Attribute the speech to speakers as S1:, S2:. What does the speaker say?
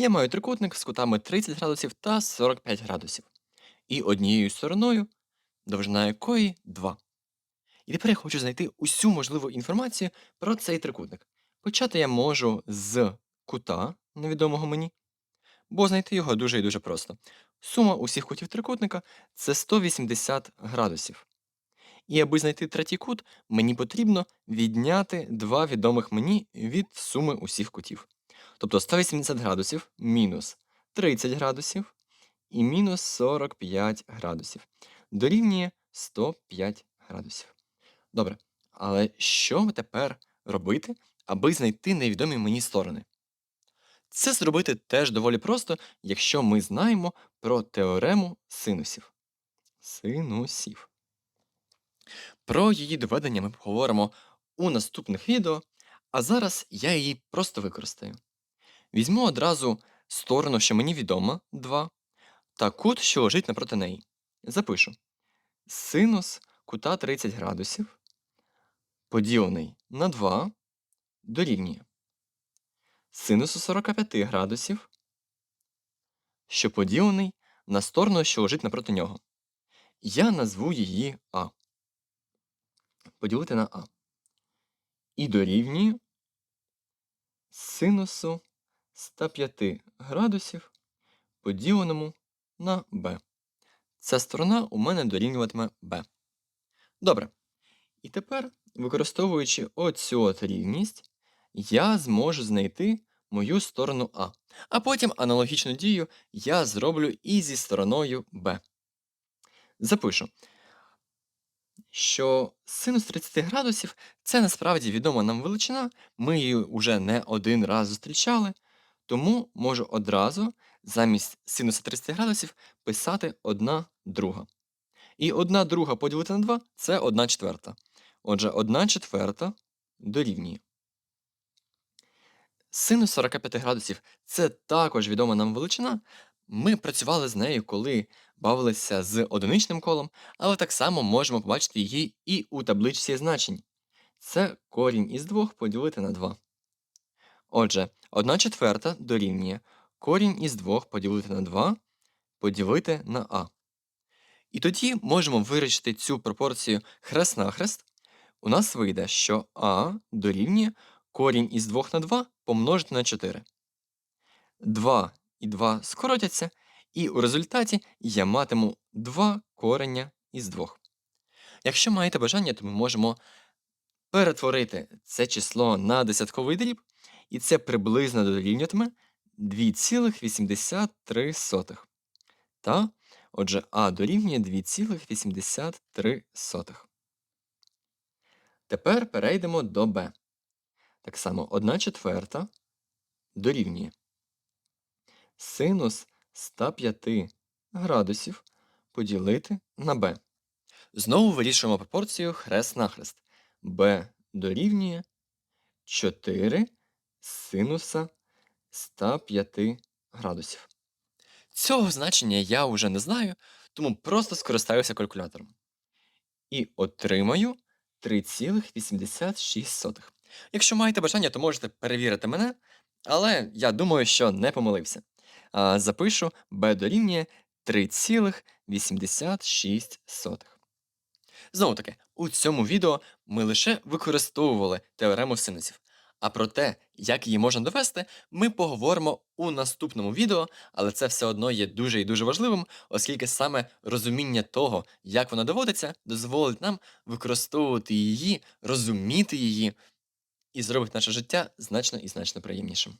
S1: Я маю трикутник з кутами 30 градусів та 45 градусів. І однією стороною, довжина якої 2. І тепер я хочу знайти усю можливу інформацію про цей трикутник. Почати я можу з кута, невідомого мені, бо знайти його дуже і дуже просто. Сума усіх кутів трикутника це 180 градусів. І аби знайти третій кут, мені потрібно відняти два відомих мені від суми усіх кутів. Тобто 180 градусів мінус 30 градусів і мінус 45 градусів. Дорівнює 105 градусів. Добре, але що тепер робити, аби знайти невідомі мені сторони? Це зробити теж доволі просто, якщо ми знаємо про теорему синусів. Синусів. Про її доведення ми поговоримо у наступних відео, а зараз я її просто використаю. Візьму одразу сторону, що мені відома 2, та кут, що лежить напроти неї. Запишу. Синус кута 30 градусів поділений на 2 дорівнює синусу 45 градусів, що поділений на сторону, що лежить напроти нього. Я назву її А. Поділити на А. І дорівнює синусу 105 градусів поділеному на Б. Ця сторона у мене дорівнюватиме Б. Добре. І тепер, використовуючи оцю от рівність, я зможу знайти мою сторону А. А потім аналогічну дію я зроблю і зі стороною Б. Запишу, що синус 30 градусів це насправді відома нам величина, ми її вже не один раз зустрічали, тому можу одразу замість синуса 30 градусів писати 1 друга. І 1 друга поділити на 2 це 1 четверта. Отже, 1 четверта дорівнює. Синус 45 градусів це також відома нам величина. Ми працювали з нею, коли бавилися з одиничним колом, але так само можемо побачити її і у табличці значень. Це корінь із 2 поділити на 2. Отже, 1 четверта дорівнює корінь із 2 поділити на 2 поділити на А. І тоді можемо вирішити цю пропорцію хрест-нахрест. У нас вийде, що А дорівнює корінь із 2 на 2 помножити на 4. 2 і 2 скоротяться, і у результаті я матиму 2 кореня із 2. Якщо маєте бажання, то ми можемо перетворити це число на десятковий дріб, і це приблизно дорівнюватиме 2,83. Та, отже, А дорівнює 2,83. Тепер перейдемо до Б. Так само 1 четверта дорівнює синус 105 градусів поділити на b. Знову вирішуємо пропорцію хрест-нахрест. b дорівнює 4 синуса 105 градусів. Цього значення я вже не знаю, тому просто скористаюся калькулятором. І отримаю 3,86. Якщо маєте бажання, то можете перевірити мене, але я думаю, що не помилився. А, Запишу b дорівнює 3,86. Знову таки, у цьому відео ми лише використовували теорему синусів. А про те, як її можна довести, ми поговоримо у наступному відео, але це все одно є дуже і дуже важливим, оскільки саме розуміння того, як вона доводиться, дозволить нам використовувати її, розуміти її і зробить наше життя значно і значно приємнішим.